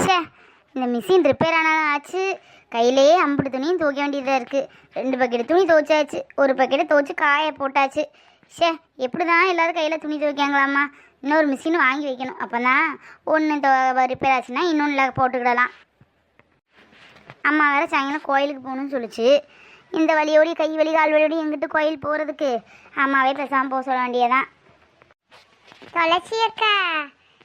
ச்சே இந்த machine repair ஆனாலும் ஆச்சு. கையிலேயே அம்புட்டு துணியும் துவைக்க வேண்டியதாக இருக்குது ரெண்டு பக்கெட்டு துணி துவைச்சாச்சு. ஒரு பக்கெட்டை துவைச்சி காய போட்டாச்சு. ச்சே எப்படி தான் எல்லோரும் கையில் துணி துவைக்காங்களாம்மா இன்னொரு மிஷின் வாங்கி வைக்கணும். அப்போ தான் ஒன்று ரிப்பேர் ஆச்சுன்னா இன்னொன்றில் போட்டுக்கிடலாம். அம்மா வேறு சாயங்காலம் கோயிலுக்கு போகணும்னு சொல்லிச்சு. இந்த வழியோடி கை வலி கால் வழியோடி எங்கிட்டு கோயில் போகிறதுக்கு அம்மாவே பேசாமல் போக சொல்ல வேண்டியதான் துளசி அக்கா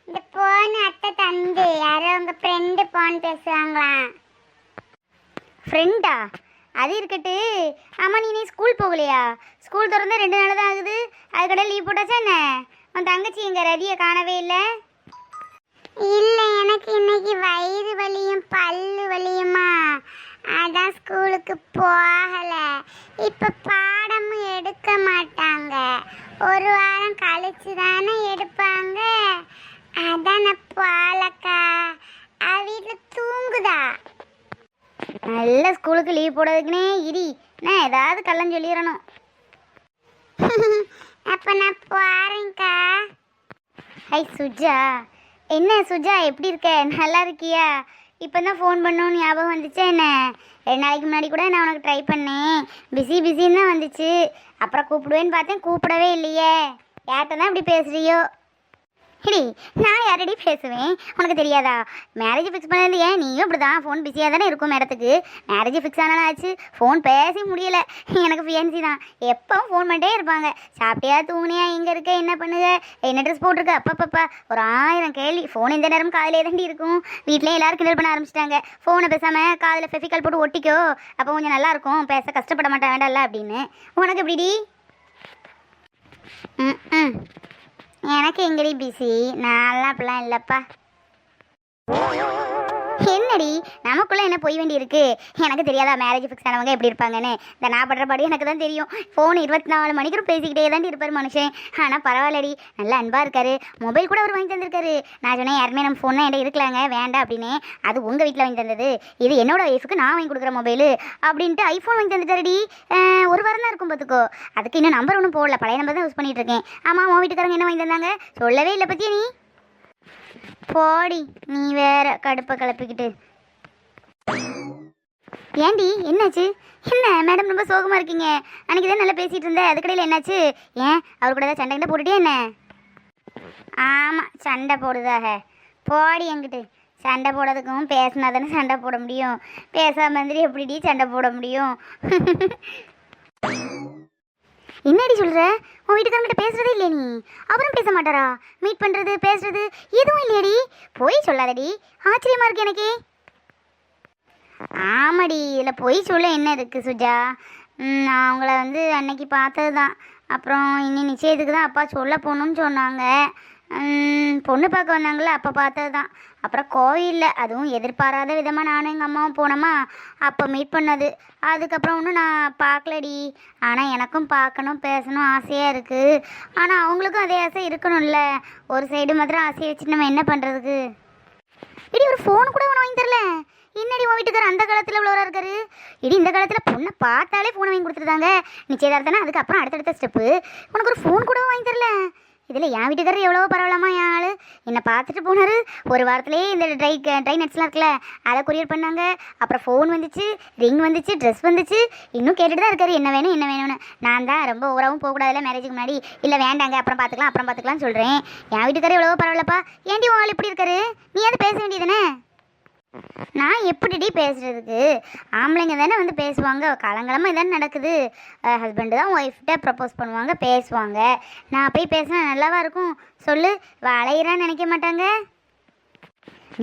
இந்த போன் அத்தை தந்து. யாரோ உங்க ஃப்ரெண்டு போன் பேசுவாங்களாம் ஃப்ரெண்டா அது இருக்கட்டு. ஆமாம் நீ நீ ஸ்கூல் போகலையா? ஸ்கூல் திறந்து ரெண்டு நாள் தான் ஆகுது. அதுக்கடை லீவ் போட்டாச்சா என்ன? உன் தங்கச்சி எங்க ரதியை காணவே இல்லை? இல்லை எனக்கு இன்னைக்கு வயிறு வலியும் பல்லு வலியுமா? அதான் ஸ்கூலுக்கு போகல. இப்ப பாடமும் எடுக்க மாட்டாங்க. ஒரு வாரம் கழிச்சு தானே எடுப்பாங்க. அதான் நான் போகலக்கா அவ வீட்டில் தூங்குதா? நல்ல ஸ்கூலுக்கு லீவ் போடுறதுக்குனே இரி நான் ஏதாவது கள்ளம் சொல்லிடணும். அப்போ நான் போகிறேங்க்கா ஹை சுஜா. என்ன சுஜா எப்படி இருக்க? நல்லா இருக்கியா? இப்போ தான் ஃபோன் பண்ணணும்னு ஞாபகம் வந்துச்சா என்ன? ரெண்டு நாளைக்கு முன்னாடி கூட நான் உனக்கு ட்ரை பண்ணேன். பிஸி பிஸின்னு தான் வந்துச்சு. அப்புறம் கூப்பிடுவேன்னு பார்த்தேன் கூப்பிடவே இல்லையே. யார்கிட்ட தான் இப்படி பேசுறியோ? ஹிடி நான் யாரடி பேசுவேன்? உனக்கு தெரியாதா? மேரேஜ் ஃபிக்ஸ் பண்ணது ஏன் நீயும் இப்படி தான் ஃபோன் பிஸியாக தானே இருக்கும் மேடத்துக்கு. மேரேஜ் ஃபிக்ஸ் ஆனாலும் ஆச்சு. ஃபோன் பேசி முடியல. எனக்கு ஃபியன்சி தான். எப்போ ஃபோன் பண்ணிட்டே இருப்பாங்க. சாப்பிட்டியா தூங்குனியா எங்கே இருக்க என்ன பண்ணுங்க என்ன ட்ரெஸ் போட்டிருக்க? அப்பப்பப்பா. ஒரு ஆயிரம் கேள்வி. ஃபோன் எந்த நேரம் காதிலே தாண்டி இருக்கும். வீட்டிலே எல்லாரும் கிண்டல் பண்ண ஆரம்பிச்சிட்டாங்க. ஃபோனை பேசாமல் காதில் ஃபெஃபிக்கல் போட்டு ஒட்டிக்கோ. அப்போ கொஞ்சம் நல்லாயிருக்கும் பேச கஷ்டப்பட மாட்டேன். வேண்டாம்ல அப்படின்னு. உனக்கு எப்படிடி? ம் ம். எனக்கு எங்கடி பிசி நான்லாம் அப்படிலாம் இல்லைப்பா. என்னடி? நமக்குள்ளே என்ன போய் வேண்டி இருக்கு? எனக்கு தெரியாதா மேரேஜ் ஃபிக்ஸ் ஆனவங்க எப்படி இருப்பாங்கன்னு? இந்த நான் படுறபடி எனக்கு தான் தெரியும். ஃபோன் இருபத்தி நாலு மணிக்கு பேசிக்கிட்டே தான் இருப்பார் மனுஷன். ஆனால் பரவாயில்லடி நல்ல அன்பாக இருக்காரு. மொபைல் கூட அவர் வாங்கி தந்திருக்காரு. நான் சொன்னேன் யாருமே நம்ம ஃபோன் என்கிட்ட இருக்கலாங்க வேண்டாம் அப்படின்னு. அது உங்கள் வீட்டில் வாங்கி தந்தது. இது என்னோட ஒய்ஃபுக்கு நான் வாங்கி கொடுக்குற மொபைலு அப்படின்ட்டு ஐஃபோன் வாங்கி தந்துட்டாரடி. ஒரு வாரம் தான் இருக்கும் பார்த்துக்கோ. அதுக்கு இன்னும் நம்பர் ஒன்றும் போடல. பழைய நம்பர் தான் யூஸ் பண்ணிட்டு இருக்கேன். ஆமாம் உன் வீட்டுக்காரங்க என்ன வாங்கி தந்தாங்க? சொல்லவே இல்லை பற்றியா நீ? போடி நீ வேற கடுப்பை கிளப்பிக்கிட்டு ஏண்டி என்னாச்சு? என்ன மேடம் ரொம்ப சோகமாக இருக்கீங்க? அன்னைக்கு தான் நல்லா பேசிகிட்டு இருந்தேன் அதுக்கடையில் என்னாச்சு? ஏன் அவர் கூட ஏதாவது சண்டை கிட்ட போட்டுட்டே என்ன? ஆமாம் சண்டை போடுதாக போடி என்கிட்ட. சண்டை போடுறதுக்கும் பேசினா தானே சண்டை போட முடியும். பேசாம இருந்துட்டு எப்படிடி சண்டை போட முடியும்? என்னடி சொல்கிற உன் வீட்டுக்காரங்கிட்ட பேசுறதே இல்லையே நீ. அவரும் பேச மாட்டாரா? மீட் பண்றது பேசுறது எதுவும் இல்லையடி. போய் சொல்லாதடி. ஆச்சரியமா இருக்கு எனக்கு. ஆமாடி இதில் பொய் சொல்ல என்ன இருக்குது சுஜா? நான் அவங்கள வந்து அன்னைக்கு பார்த்தது தான் அப்புறம் இன்னி நிச்சயத்துக்கு தான் அப்பா சொல்ல போகணுன்னு சொன்னாங்க. பொண்ணு பார்க்க வந்தாங்களே அப்போ பார்த்தது தான் அப்புறம் கோயிலில் அதுவும் எதிர்பாராத விதமாக நானும் எங்கள் அம்மாவும் போனோமா அப்போ மீட் பண்ணது. அதுக்கப்புறம் ஒன்றும் நான் பார்க்கலடி. ஆனால் எனக்கும் பார்க்கணும் பேசணும் ஆசையாக இருக்குது ஆனால் அவங்களுக்கும் அதே ஆசை இருக்கணும்ல. ஒரு சைடு மாத்திரம் ஆசையை வச்சுட்டு நம்ம என்ன பண்ணுறதுக்கு இடி ஒரு ஃபோன் கூட ஒன்று வாங்கி தரல. என்னடி உன் வீட்டுக்காரர் அந்த காலத்தில் உள்ளவராக இருக்காரு? இடி இந்த காலத்தில் பொண்ணை பார்த்தாலே ஃபோனை வாங்கி கொடுத்துருந்தாங்க நிச்சயதார்த்தனா அதுக்கப்புறம் அடுத்தடுத்த ஸ்டெப்பு உனக்கு ஒரு ஃபோன் கூட வாங்கி தரல. இதில் என் வீட்டுக்காரர் எவ்வளோ பரவாயில்லாமா என் ஆள்? என்னை பார்த்துட்டு போனார். ஒரு வாரத்திலேயே இந்த ட்ரை ட்ரை நட்ஸ்லாம் இருக்குல்ல அதை கொரியர் பண்ணாங்க. அப்புறம் ஃபோன் வந்துச்சு ரிங் வந்துச்சு ட்ரெஸ் வந்துச்சு. இன்னும் கேட்டுட்டு தான் இருக்காரு. என்ன வேணும் என்ன வேணும்னு. நான் தான் ரொம்ப ஓவராகவும் போகக்கூடாதுல மேரேஜுக்கு முன்னாடி. இல்லை வேண்டாங்க அப்புறம் பார்த்துக்கலாம் அப்புறம் பார்த்துக்கலாம்னு சொல்கிறேன் என் வீட்டுக்காரர் எவ்வளோ பரவாயில்லப்பா. ஏன்டி உன் ஆள் இப்படி இருக்காரு? நீ அதை பேச வேண்டியதுனே நான் எப்படிடி பேசுகிறதுக்கு ஆம்பளைங்க தானே வந்து பேசுவாங்க. காலங்காலமாக இதானே நடக்குது. ஹஸ்பண்டு தான் ஒய்ஃப்கிட்ட ப்ரப்போஸ் பண்ணுவாங்க பேசுவாங்க. நான் போய் பேசினா நல்லாவா இருக்கும்? சொல்லு. வளையிறான்னு நினைக்க மாட்டாங்க.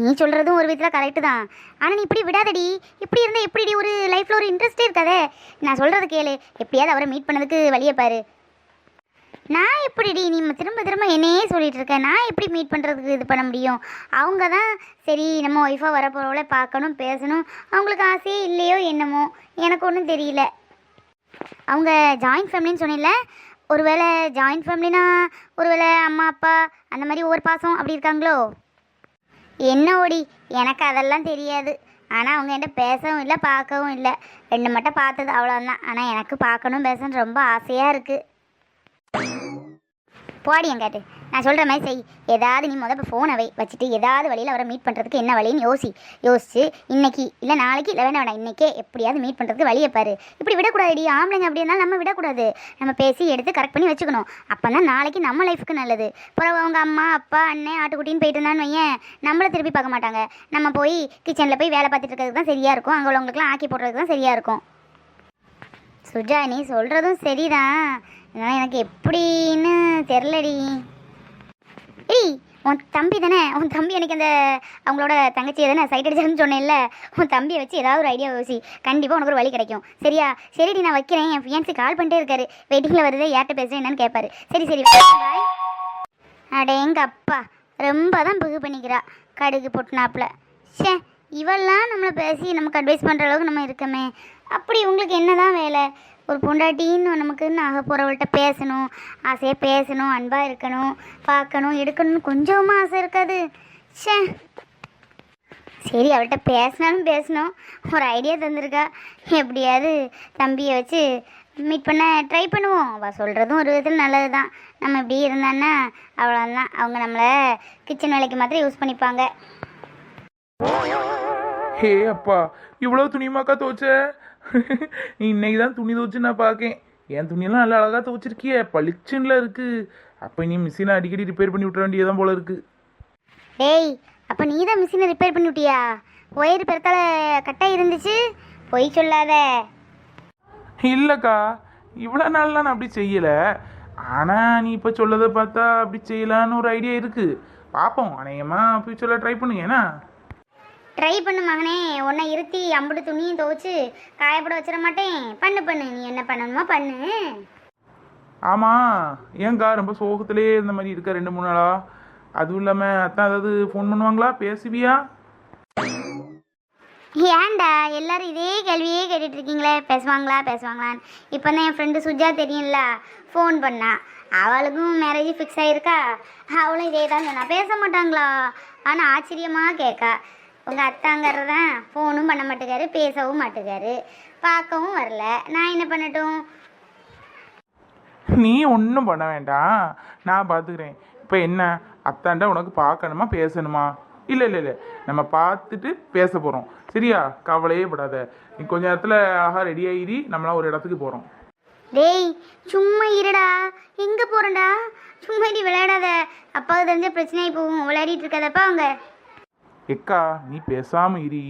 நீ சொல்கிறதும் ஒரு விதத்தில் கரெக்டு தான். ஆனால் நீ இப்படி விடாதடி. இப்படி இருந்தால் எப்படிடி ஒரு லைஃப்பில் ஒரு இன்ட்ரெஸ்டே இருக்காதே. நான் சொல்கிறது கேளு. எப்படியாவது அவரை மீட் பண்ணதுக்கு வழியை பாரு. நான் எப்படிடி நீ திரும்ப திரும்ப என்னையே சொல்லிட்டு இருக்க? நான் எப்படி மீட் பண்ணுறதுக்கு இது பண்ண முடியும்? அவங்க தான் சரி நம்ம ஒய்ஃபாக வரப்போகிறவள பார்க்கணும் பேசணும். அவங்களுக்கு ஆசையே இல்லையோ என்னமோ? எனக்கு ஒன்றும் தெரியல. அவங்க ஜாயிண்ட் ஃபேமிலின்னு சொன்னில ஒருவேளை ஜாயிண்ட் ஃபேமிலினா ஒருவேளை அம்மா அப்பா அந்த மாதிரி ஒவ்வொரு பாசம் அப்படி இருக்காங்களோ? என்ன ஓடி? எனக்கு அதெல்லாம் தெரியாது. ஆனால் அவங்க என்கிட்ட பேசவும் இல்லை பார்க்கவும் இல்லை. ரெண்டு மட்டும் பார்த்தது அவ்வளோதான் ஆனால் எனக்கு பார்க்கணும் பேசணும் ரொம்ப ஆசையாக இருக்குது போடி எங்காட்டு நான் சொல்கிற மாதிரி செய். ஏதாவது நீ முதல்ல ஃபோனை வை. வச்சுட்டு ஏதாவது வழியில் அவரை மீட் பண்ணுறதுக்கு என்ன வழின்னு யோசி. யோசிச்சு இன்னைக்கு இல்லை நாளைக்கு இல்லை வேண்டாம் வேணாம் இன்றைக்கே எப்படியாவது மீட் பண்ணுறதுக்கு வழியை பாரு. இப்படி விடக்கூடாதுடி. ஆம்பளைங்க அப்படி இருந்தாலும் நம்ம விடக்கூடாது. நம்ம பேசி எடுத்து கரெக்ட் பண்ணி வச்சுக்கணும். அப்போ தான் நாளைக்கு நம்ம லைஃப்க்கு நல்லது. பிறகு அவங்க அம்மா அப்பா அண்ணன் ஆட்டுக்குட்டின்னு போயிட்டு இருந்தான்னு வையன் நம்மளை திருப்பி பார்க்க மாட்டாங்க. நம்ம போய் கிச்சனில் போய் வேலை பார்த்துட்டு இருக்கிறதுக்கு தான் சரியாக இருக்கும். அங்கே உள்ளவங்களுக்குலாம் ஆக்கி போடுறதுக்கு தான் சரியாக இருக்கும். சுஜா நீ சொல்கிறதும் சரிதான். ஆனால் எனக்கு எப்படி தெரிலடி ஏய் உன் தம்பி தானே? உன் தம்பி எனக்கு அந்த அவங்களோட தங்கச்சியை தானே சைட் அடிச்சாருன்னு சொன்னேன்ல. உன் தம்பியை வச்சு ஏதாவது ஒரு ஐடியா யோசி. கண்டிப்பாக உனக்கு ஒரு வழி கிடைக்கும். சரியா? சரிடி நான் வைக்கிறேன். என் ஃபியான்சி கால் பண்ணிட்டே இருக்காரு. வெயிட்டிங்கில் வருது யார்கிட்ட பேசுகிறேன் என்னன்னு கேட்பாரு சரி சரி பாய் அடே எங்க அப்பா. ரொம்ப தான் பிகு பண்ணிக்கிறா. கடுகு பொட்டினாப்புல. ஷே இவெல்லாம் நம்மளை பேசி நமக்கு அட்வைஸ் பண்ணுற அளவுக்கு நம்ம இருக்கமே. அப்படி உங்களுக்கு என்ன தான் வேலை? ஒரு பொண்டாட்டின்னு நமக்குன்னு ஆக போகிறவள்கிட்ட பேசணும் ஆசையாக பேசணும் அன்பாக இருக்கணும் பார்க்கணும் எடுக்கணும்னு கொஞ்சமாக ஆசை இருக்காது. ஷே சரி அவள்கிட்ட பேசினாலும் பேசணும். ஒரு ஐடியா தந்திருக்கா. எப்படியாவது தம்பியை வச்சு மீட் பண்ண ட்ரை பண்ணுவோம். அவள் சொல்கிறதும் ஒரு விதத்தில் நல்லது தான் நம்ம இப்படி இருந்தான்னா அவ்வளோதான் அவங்க நம்மளை கிச்சன் வேலைக்கு மாத்திரம் யூஸ் பண்ணிப்பாங்க. ஹே அப்பா இவ்வளோ துணிமாக்கா தோச்ச இன்னைக்கு தான் துணி துவைச்சு நான் பார்க்கேன். என் துணியெல்லாம் நல்லா அழகாக துவைச்சிருக்கியே. பளிச்சுன்னுல இருக்கு. அப்போ நீ மிஷினை அடிக்கடி ரிப்பேர் பண்ணி விட்டுற வேண்டியதான் போல இருக்கு. டேய் அப்போ நீ தான் மிஷினை ரிப்பேர் பண்ணி விட்டியா? ஒயர் பெருத்தால கட்டாக இருந்துச்சு. பொய் சொல்லாத. இல்லைக்கா இவ்வளோ நாள்லாம் நான் அப்படி செய்யலை. ஆனால் நீ இப்போ சொல்லதை பார்த்தா அப்படி செய்யலான்னு ஒரு ஐடியா இருக்குது பார்ப்போம் அநேகமாக ஃப்யூச்சரில் ட்ரை பண்ணுங்க ஏன்னா? ட்ரை பண்ணு மகனே. உன்னை இருத்தி அம்புட்டு துணியும் துவைச்சு காயப்பட வச்சிட மாட்டேன். பண்ணு பண்ணு. நீ என்ன பண்ணணுமோ பண்ணு. ஆமாம் ஏன்க்கா ரொம்ப சோகத்திலே இருந்த மாதிரி இருக்கா ரெண்டு மூணு நாளா? அதுவும் இல்லாமல் அத்தான் ஏதாவது ஃபோன் பண்ணுவாங்களா? பேசுவியா? ஏன்டா? எல்லாரும் இதே கேள்வியே கேட்டுட்டு இருக்கீங்களே. பேசுவாங்களா? பேசுவாங்களான்னு. இப்போ தான் என் ஃப்ரெண்டு சுஜா தெரியும்ல. ஃபோன் பண்ணா. அவளுக்கும் மேரேஜ் ஃபிக்ஸ் ஆயிருக்கா? அவளும் இதே தான் சொன்னா. பேச மாட்டாங்களா? ஆனால் ஆச்சரியமாக கேட்கா உங்கள் அத்தாங்கிறதான் ஃபோனும் பண்ண மாட்டேக்காரு பேசவும் மாட்டேக்காரு. பார்க்கவும் வரல. நான் என்ன பண்ணட்டும்? நீ ஒன்றும் பண்ண வேண்டாம். நான் பார்த்துக்கிறேன் இப்போ என்ன? அத்தாண்ட உனக்கு பார்க்கணுமா பேசணுமா? இல்லை இல்லை இல்லை. நம்ம பார்த்துட்டு பேச போகிறோம் சரியா? கவலையே படாத. நீ கொஞ்ச நேரத்தில் அழகாக ரெடி ஆகிடி நம்மளாம் ஒரு இடத்துக்கு போகிறோம் டேய் சும்மா இருடா. எங்கே போகிறேன்டா சும்மா இடி விளையாடாத. அப்பாவுக்கு தெரிஞ்ச பிரச்சனையாகி போகும். விளையாடிட்டு இருக்காதப்பா அவங்க எக்கா நீ பேசாமல் இரு.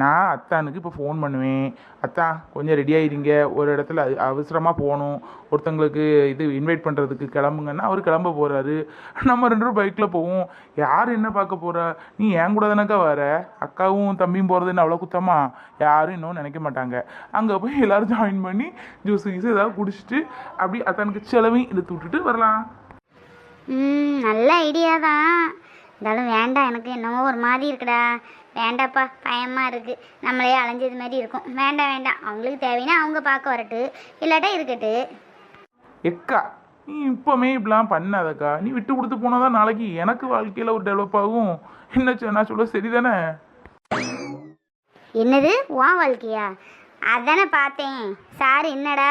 நான் அத்தானுக்கு இப்போ ஃபோன் பண்ணுவேன். அத்தா கொஞ்சம் ரெடி ஆகிடுங்க ஒரு இடத்துல அது அவசரமாக போகணும். ஒருத்தங்களுக்கு இது இன்வைட் பண்ணுறதுக்கு கிளம்புங்கன்னா அவர் கிளம்ப போகிறாரு நம்ம ரெண்டு பேரும் பைக்கில் போவோம். யார் என்ன பார்க்க போகிறா நீ என் கூட தானக்கா வர? அக்காவும் தம்பியும் போகிறதுன்னு அவ்வளோ குத்தமா? யாரும் இன்னும் நினைக்க மாட்டாங்க. அங்கே போய் எல்லோரும் ஜாயின் பண்ணி ஜூஸ் கீஸ் ஏதாவது குடிச்சிட்டு அப்படி அத்தானுக்கு செலவையும் இழுத்து விட்டுட்டு வரலாம். ம் நல்ல ஐடியா தான். இருந்தாலும் வேண்டாம் எனக்கு என்னமோ ஒரு மாதிரி இருக்குடா. வேண்டாப்பா பயமாக இருக்குது நம்மளே அலைஞ்சது மாதிரி இருக்கும். வேண்டாம் வேண்டாம் அவங்களுக்கு தேவைன்னா அவங்க பார்க்க வரட்டு. இல்லாட்டா இருக்கட்டு. எக்கா நீ இப்போமே இப்படிலாம் பண்ணாதக்கா. நீ விட்டு கொடுத்து போனால் நாளைக்கு எனக்கு வாழ்க்கையில் ஒரு டெவலப் ஆகும். என்ன நான் சொல்ல சரிதானே? என்னது? உன் வாழ்க்கையா? அதானே பார்த்தேன். சார் என்னடா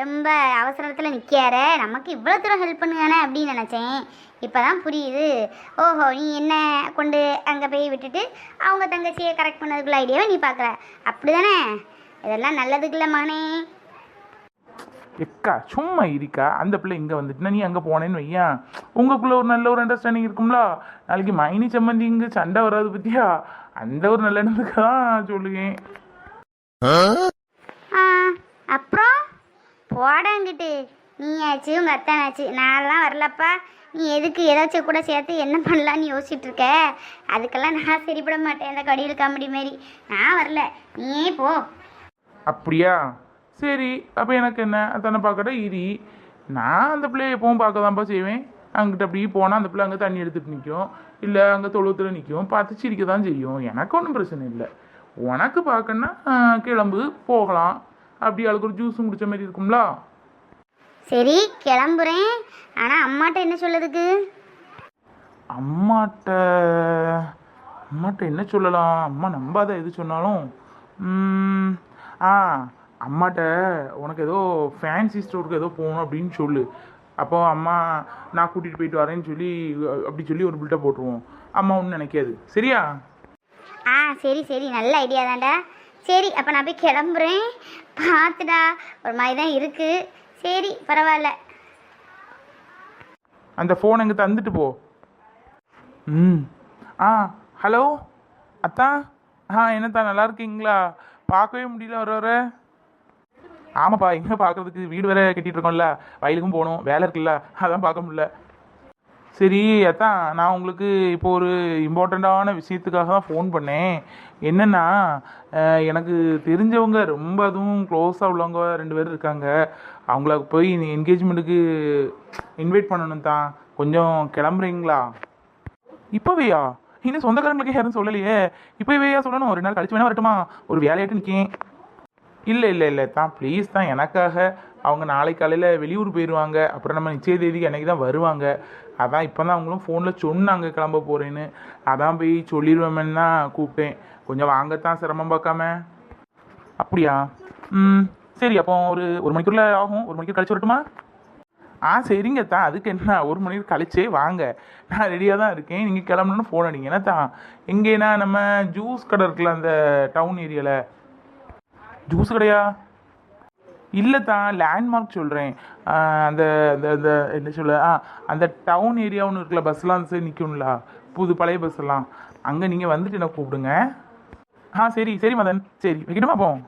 ரொம்ப அவசரத்தில் நிற்காரு நமக்கு இவ்வளோ தூரம் ஹெல்ப் பண்ணுவானே அப்படின்னு நினச்சேன். இப்போ தான் புரியுது. ஓஹோ நீ என்ன கொண்டு அங்கே போய் விட்டுட்டு அவங்க தங்கச்சியை கரெக்ட் பண்ணதுக்குள்ள ஐடியாவை நீ பார்க்குற. அப்படி தானே இதெல்லாம் நல்லதுக்குல்ல மகனே. எக்கா சும்மா இருக்கா. அந்த பிள்ளை இங்கே வந்துட்டுனா நீ அங்கே போனேன்னு வையன் உங்களுக்குள்ளே ஒரு நல்ல ஒரு அண்டர்ஸ்டாண்டிங் இருக்கும்ல? நாளைக்கு மைனி சம்மந்தி இங்கே சண்டை வராது பற்றியா அந்த ஒரு நல்ல எண்ணத்துக்கு தான் சொல்லுவேன். அப்புறம்? போடங்கிட்டு. நீ ஆச்சு உங்கள் அத்தான் ஆச்சு நான்லாம் வரலப்பா. நீ எதுக்கு ஏதாச்சும் கூட சேர்த்து என்ன பண்ணலான்னு யோசிச்சுட்டு இருக்க அதுக்கெல்லாம் நான் சரிப்பட மாட்டேன் இந்த கடியில் காமெடி மாரி. நான் வரல. நீயே போ. அப்படியா? சரி அப்போ எனக்கு என்ன? அத்தனை பார்க்கட்ட இரி. நான் அந்த பிள்ளைய எப்பவும் பார்க்க தான்ப்பா செய்வேன். அங்கிட்ட அப்படி போனால் அந்த பிள்ளை அங்கே தண்ணி எடுத்துட்டு நிற்கும் இல்லை அங்கே தொழுவத்தில் நிற்கும் பார்த்து சிரிக்க தான் செய்யும். எனக்கு ஒன்றும் பிரச்சனை இல்லை. உனக்கு பார்க்கணுன்னா கிளம்பு போகலாம். அப்படி அவளுக்கு ஒரு ஜூஸும் குடிச்ச மாதிரி இருக்கும்ல? சரி கிளம்புறேன். ஆனால் அம்மாட்ட என்ன சொல்லதுக்கு? அம்மாட்ட அம்மாட்ட என்ன சொல்லலாம்? அம்மா நம்பாத எது சொன்னாலும். ஆ அம்மாட்ட உனக்கு ஏதோ ஃபேன்சி ஸ்டோருக்கு ஏதோ போகணும் அப்படின்னு சொல்லு. அப்போ அம்மா நான் கூட்டிகிட்டு போயிட்டு வரேன்னு சொல்லி அப்படி சொல்லி ஒரு பில்ட்டை போட்டுருவோம். அம்மா ஒன்றும் நினைக்காது. சரியா? ஆ சரி சரி. நல்ல ஐடியா தான்டா. சரி அப்போ நான் போய் கிளம்புறேன். பார்த்துடா ஒரு மாதிரி தான் இருக்குது சரி பரவாயில்ல. அந்த ஃபோன் அங்கே தந்துட்டு போ. ம். ஆ ஹலோ? அத்தா? ஆ என்னத்தா நல்லா இருக்கீங்களா? பார்க்கவே முடியல வர வர ஆமாப்பா எங்கே பார்க்குறதுக்கு? வீடு வேற கட்டிட்டு இருக்கோம்ல. வயலுக்கும் போகணும். வேலை இருக்குல்ல. அதான் பார்க்க முடியல. சரி அதான் நான் உங்களுக்கு இப்போ ஒரு இம்பார்ட்டண்ட்டான விஷயத்துக்காக தான் ஃபோன் பண்ணேன். என்னென்னா எனக்கு தெரிஞ்சவங்க ரொம்ப அதுவும் க்ளோஸாக உள்ளவங்க ரெண்டு பேர் இருக்காங்க. அவங்கள போய் என்கேஜ்மெண்ட்டுக்கு இன்வைட் பண்ணணும் தான். கொஞ்சம் கிளம்புறீங்களா? இப்போவேயா இன்னும் சொந்தக்காரங்களுக்கு யாரும் சொல்லலையே. இப்போவேயா சொல்லணும்? ஒரு நாள் கழிச்சு வேணா வரட்டுமா? ஒரு வேலையாட்டு நிற்கேன் இல்லை இல்லை இல்லை தான் ப்ளீஸ் தான் எனக்காக அவங்க நாளை காலையில் வெளியூர் போயிடுவாங்க அப்புறம் நம்ம நிச்சய தேதிக்கு அன்றைக்கி தான் வருவாங்க. அதான் இப்போ தான் அவங்களும் ஃபோனில் சொன்னாங்க கிளம்ப போகிறேன்னு அதான் போய் சொல்லிடுவேன்னு தான் கூப்பிட்டேன். கொஞ்சம் வாங்கத்தான் சிரமம் பார்க்காம. அப்படியா? ம் சரி அப்போ ஒரு ஒரு மணிக்குள்ளே ஆகும். ஒரு மணிக்கு கழிச்சு வரட்டுமா? ஆ சரிங்க தான் அதுக்கு என்ன ஒரு மணிக்கு கழிச்சே வாங்க. நான் ரெடியாக தான் இருக்கேன். நீங்கள் கிளம்பணுன்னு ஃபோன் அடிங்க. ஏன்னா தான் எங்கேனா நம்ம ஜூஸ் கடை இருக்குல்ல அந்த டவுன் ஏரியாவில் ஜூஸ் கடையா? இல்லை தான் லேண்ட்மார்க் சொல்கிறேன் அந்த அந்த அந்த என்ன சொல்ல ஆ அந்த டவுன் ஏரியா ஒன்று இருக்குல்ல பஸ்லாம் சரி நிற்கும்ல புது பழைய பஸ்ஸெல்லாம் அங்கே நீங்கள் வந்துட்டு என்ன கூப்பிடுங்க. ஆ சரி சரி மதன். சரி வைக்கணுமா போவோம்